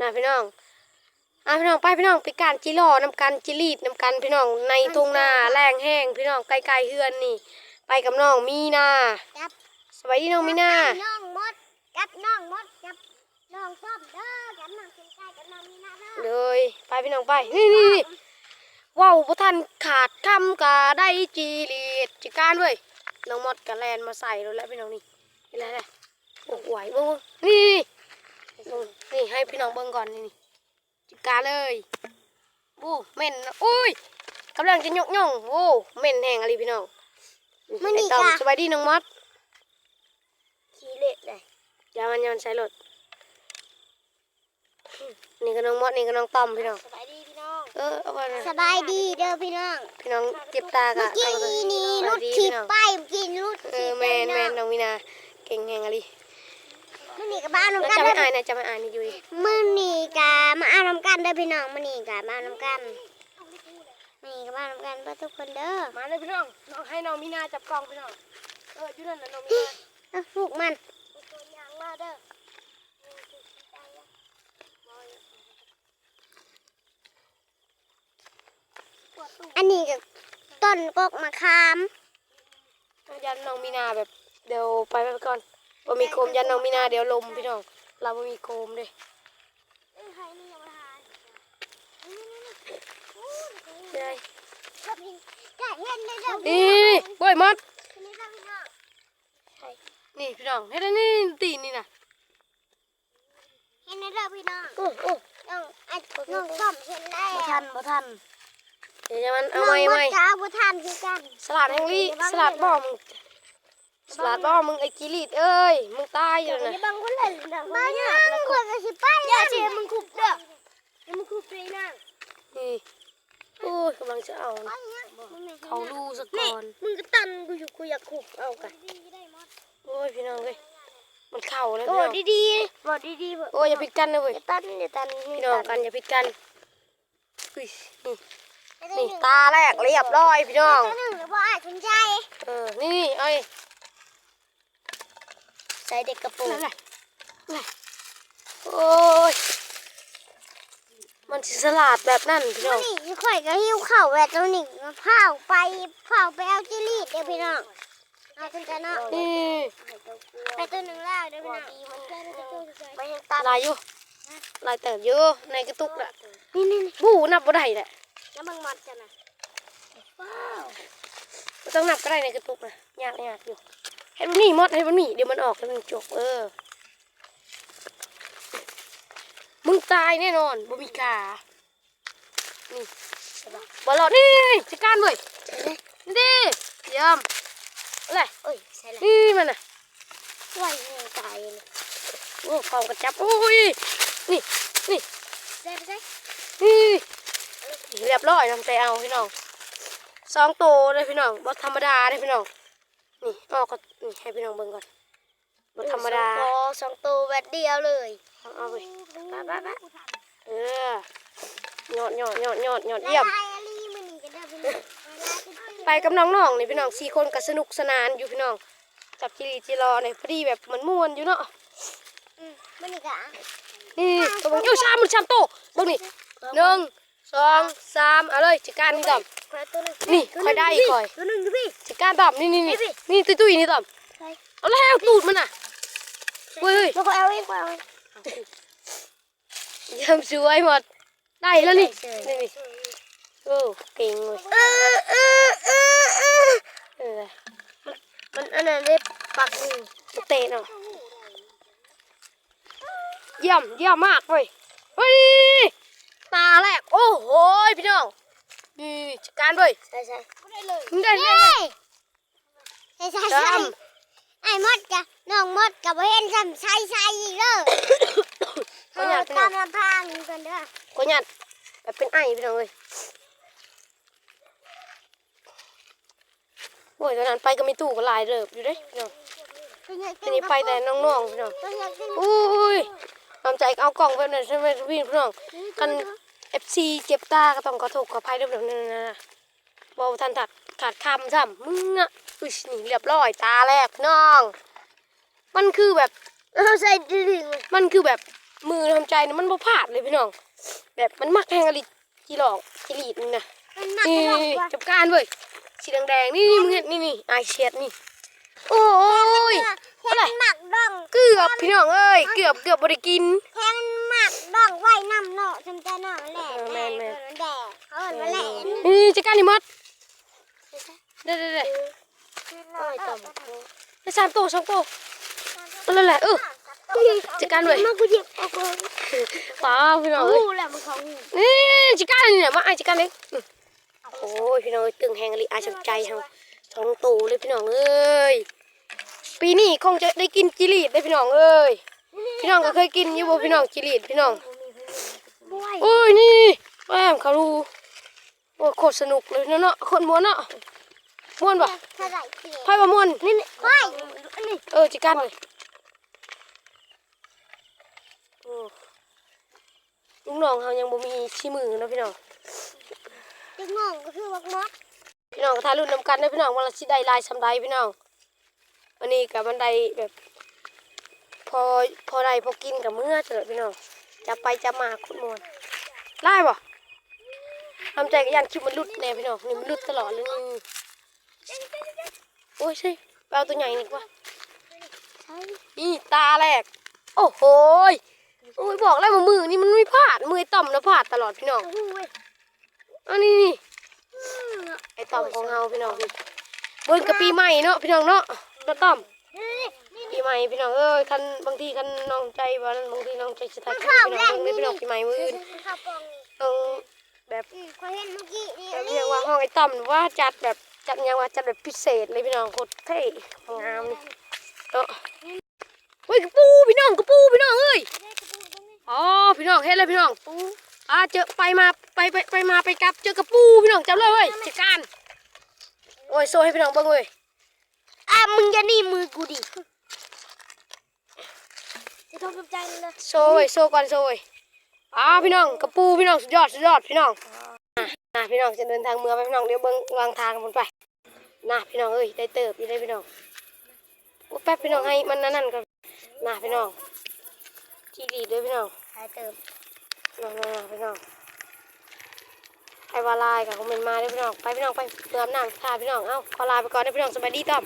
นะพี่น้องอะพี่น้องไปพี่น้องไปการจิรอนำกันจิรีดนำกันพี่น้องในทุ่งนาแรงแห้งพี่น้องไกลๆเฮือนนี่ ไปกับน้องมีนาจับสวัสดีน้องมีนาน้องมดจับน้องมดจับน้องส้มเด้อจับน้องเข็มไก่จับน้องมีนาเด้อเลยไปพี่น้องไปนี่นี่นี่ว้าวพระท่านขาดคำกะได้จีรีดจิการเว้ยน้องมดกะแลนมาใส่รถแล้วพี่น้องนี่นี่แหละโอ้โหไหวเบิ้งนี่นี่นี่ให้พี่น้ องเบิ้งก่อนนี่นี่จิกาเลยโอ้เหม็นนะอุ้ยกำลังจะยกย่องโอ้เหม็นแห้งอะไรพี่น้องไอ้ต่อมสบายดีน้องมดขี้เละเลยยามันยามันใช้รถนี่ก็น้องมดนี่ก็น้องต้อมพี่น้องสบายดีพี่น้องเออเอาไปเลยสบายดีเด้อพี่น้องพี่น้องเจ็บตากะเมื่อกี้นี่สรุวัดสดีขีพี่ดน้องป้ายกินรุดเอขีอดแมนแมนน้องมีนาเก่งแห้งอะไร มันนี่กับบ้านแล้วน้ำกันจะไม่เด้อาอยนะจะไม่อายนี่อยู่ดิมือนี่กับมาเอาน้ำกันเด้อพี่น้องมือนี่กับมาเอาน้ำกันมือนี่กับมาเอาน้ำกันเพื่อทุกคนเด้อมาเลยพี่น้องน้องให้น้องมีนาจับกล้องพี่น้องเอออยู่นั่นนะน้องมีนาเอาลูกมันตัวยางมาเด้ออันนี้กับต้นกกมะขามยันน้องมีนาแบบเดี๋ยวไปไปก่อน บ่มีโคมยันน้องมีนาเดี๋ยวลมพี่น้อง เราบ่มีโคมเด้ใช่จ่ายเงินเลยเด้อนี่เบ้ยมดนี่เด้อพี่น้องนี่พี่น้องเฮ็ดอันนี่ตีนนี่น่ะเห็นเด้อพี่น้องโอ้โอ้น้องไอ้น้องส้มเห็นแล้วบ่ทันบ่ทันเดี๋ยวจะมันเอาไม้ไม้น้องมดจ้าบ่ทันคือกัน สลัดแห่งลีสลัดบ่มึง สลัดบ่มึงไอ้กิริดเอ้ย มึงตายอยู่น่ะอย่าบังคนเล่นเด้อบ้านยังคนก็สิไปอย่าสิมึงคุบเด้ออย่ามึงคุบเลยนะนี่โอ้ยกำลังจะเอานะเขาดูซะก่อนมึงก็ตันกูอยู่กูอยากคุบเอากันโอ้ยพี่น้องเอ้ยมันเข้าแล้วโอ้พี่น้องดีๆบอกดีๆบอกโอ้ยอย่าผิดกันนะเว้ยอย่าตันอย่าตันพี่น้องกันอย่าผิดกันอุ้ยนี่นี่ตาแรกเรียบร้อยพี่น้องตัวหนึ่งหรือว่าอาจสนใจเออนี่นี่เอาดิ ใส่เด็กกระโปรงนั่นแหละนั่นแหละโอ้ย มันสิสลัดแบบนั้นพี่น้ตัอวงนี้ข่อยก็หิ้วเข่าแบบตัวนี้เผาไปเผาไปเอาจิลีดเดี๋ยวพี่น้องเอาคุณจะเนาะนี่ไปตัวหนึ่งแล้วเดี๋ยวพี่น้องไปยังตันลายอยู่ลายเติบอยู่ในกระตุกน่ะนี่นี่นี่บู้นับบ่ได้แหละแล้วมึงมัดกันนะว้าวบ่ต้องนับก็ได้ในกระตุกน่ะยากยากอยู่ ให้มันมีหมดให้มันมีเดี๋ยวมันออกแล้วมันจบเออ มึงตายแน่นอนบ่มีกา นี่บอลลอดนี่จัดการเว้ยนี่ดิเยี่ยมอะไรโอ้ยใส่เลยนี่มันน่ะไหวเลยตายเลยโอ้กองกระจับโอ้ยนี่นี่ใส่ไปใส่นี่เรียบร้อยทำใจเอาพี่น้องสองตัวเลยพี่น้องบอธรรมดาเลยพี่น้อง นี่ออกก็นี่ให้พี่น้องเบิ่งก่อนบอธรรมดาสองตัวสองตัวแบบเดียวเลยเอาเอาไปไปไปไปเออหยอดหยอดหยอดหยอดหยอดเยี่ยมลายอะไรมันนี่กันเด้อพี่น้องไปกับน้องๆนี่พี่น้องสี่คนก็สนุกสนานอยู่พี่น้องจับจีรีจีรอเนี่ยพอดีแบบมันม่วนอยู่เนาะอืมมันนี่กะนี่ตัวมึงเอ้ยชามมันชามโตเบิ่งนี่หนึ่งสองสามเอาเลยจัดการนี่ต่อ มขอตัวหนึงนี่ค่อยได้อีกค่อยตัวหนึงอยู่พี่จัดการต่อมนี่นี่นี่นี่นี่ตุ้ยตุ้ยนี่ต่อมใช่เอาแล้วตูดมันน่ะเฮ้ยเฮ้ยมาขอเอาเองขอเอาเองเยี่ยมสวยหมดได้แล้วนี่ใช่นี่นี่โอ้เก่งเลยเออเออเออเออเออมันอันนั้นเล็บปักนี่จะเตะเนาะเยี่ยมเยี่ยมมากเว้ยเฮ้ยตาแรกโอ้โหพี่น้อง นี่จัดการเว้ยใช่ใช่ได้เลยได้เลเฮ้ยยใช่ใช่ใช่ไอ้มดกะน้องมดกับเห็นซ้ำใช่ใช่อีกเด้อก็อยากตามลำพังกันเด้อก็ยัดแบบเป็นไอพี่น้องเลยโอ้ยตอนนั้นไปก็มีตู้ก็หลายเริบอยู่เด้พี่น้องทีนี้ไปแต่น้องๆพี่น้องตัวอยากกินอุ้ยทำใจเอากล่องแบบนั้นใช่ไหมพี่พี่น้อง กัน เอฟซีเจ็บตาก็ต้องขอโทษขออภัยด้วยแบบนั้นนะบอทันถัดขาดคำซ้ำมึงอะอุ้ยนี่เรียบร้อยตาแรกพี่น้อง มันคือแบบเราใส่ดึงมันคือแบบมือทำใจนะมันบ่พลาดเลยพี่น้อง แบบมันมักแหงอลิจีหลอกจีหลีดนี่นะมันหนักนี่กระดอกว่ะจับการเว้ยสีแดงๆนี่นี่มึงเห็นนี่นี่ไอายเชียดนี่โอ้ยแทงหมักดองเกือบพี่น้องเอ้ยเกือบเกือบบ่ได้กินแทง หมักดองไว้น้ำเนาะทำใจเนาะแหละเออแม่นแม่นแดดเขาเอิ้นว่าแหละนี่จัดการนี่มดเด้อเด้อเด้อโอ้ยต่ำได้สามตัวสองตัวนั่นแหละเออจัดการเว้ยมากูหยิบเอากูป้าพี่น้องเอาเอ้ยหูแหละมันเขาหูนี่จัดการนี่เนี่ยมาไอายจัดการเลยอืมโอ้ยพี่น้องเอ้ยตึงแหงอลิอายสนใจเฮาสองตัวเลยพี่น้องเอ้ยปีนี้คงจะได้กินจิลีดได้พี่น้องเอ้ย พี่น้องก็เคยกินอยู่บ่พี่น้องจิลีดพี่น้องบ้วยโอ้ยนี่แม่มเขาดูโอ้ยโคตรสนุกเลยเนาะเนาะคนม้วนเนาะม้วนปะถ้าได้เสียไพ่มาม้วนนี่นี่เฮ้ยอันนี้เออจิกันเลยโอ้ลุงน้องเขายังบ่มีชี้มือเนาะพี่น้องจะงงก็คือวักมดพี่น้องก็ทารุ่นนำกันนะพี่น้องว่าเราสิได้ลายสำใดพี่น้องวันนี้กับบันไดแบบ พอพอได้พอกินกับเมื่อเจอพี่น้องจะไปจะมาคุดมวนไล่บ่ทำใจกับยันคลิปมันหลุดแน่พี่น้องนี่มันหลุดตลอดเลยนี่โอ้ยใช่ไปเอาตัวใหญ่นี่ดีกว่าใช่นี่ตาแรก โอ้โหยโอ้ยบอกแล้วว่ามือนี่มันไม่พลาดมือไอ้ต่อมนะพลาดตลอดพี่น้องหูเว้ยอันนี้นี่ไอ้ต่อมของเฮาพี่น้องนี่เบิ้งกับปีใหม่เนาะพี่น้องเนาะน้าต่อม ปีใหม่พี่น้องเอ้ยคันบางทีคันน้องใจว่าบางทีน้องใจสตาร์ทพี่น้องเบิ่งเลยพี่น้องปีใหม่มื้ออื่นข้าวปองนี่ต้องแบบอืมเขาเห็นเมื่อกี้นี่แบบเรียกว่าห้องไอ้ต่อมว่าจัดแบบจัดยังว่าจัดแบบพิเศษเลยพี่น้องโคตรเท่งามนี่เนาะเฮ้ยกระปูพี่น้องกระปูพี่น้องเอ้ยอ๋อพี่น้องเห็นเลยพี่น้องปูอ่าเจอไปมาไปไปไปมาไปกลับเจอกระปูพี่น้องจำเลยเว้ยจัดการโอ้ยโซ่ให้พี่น้องเบิ่งเว้ย อะมึงจะหนี่มือกูดิจะทำกับใจมันเลยโซ่เว้ยโซ่ก่อนโซ่เว้ยอ่าพี่น้องกระปูพี่น้องสุดยอดสุดยอดพี่น้องอะพี่น้องจะเดินทางเมืองไปพี่น้องเดี๋ยวเบิ้งวางทางมันไปน่ะพี่น้องเอ้ยได้เติบอยู่ได้พี่น้องโอ้แป๊บพี่น้องให้มันนั่นนั่นก่อนน่ะพี่น้องจีดีเลยพี่น้องหายเติมน่ะน่ะน่ะพี่น้องไอ้วาลายกับคอมเมนต์มาเด้อพี่น้องไปพี่น้องไปเติมน้ำท่าพี่น้องเอ้าขอลาไปก่อนเด้อพี่น้องสบายดีต้อม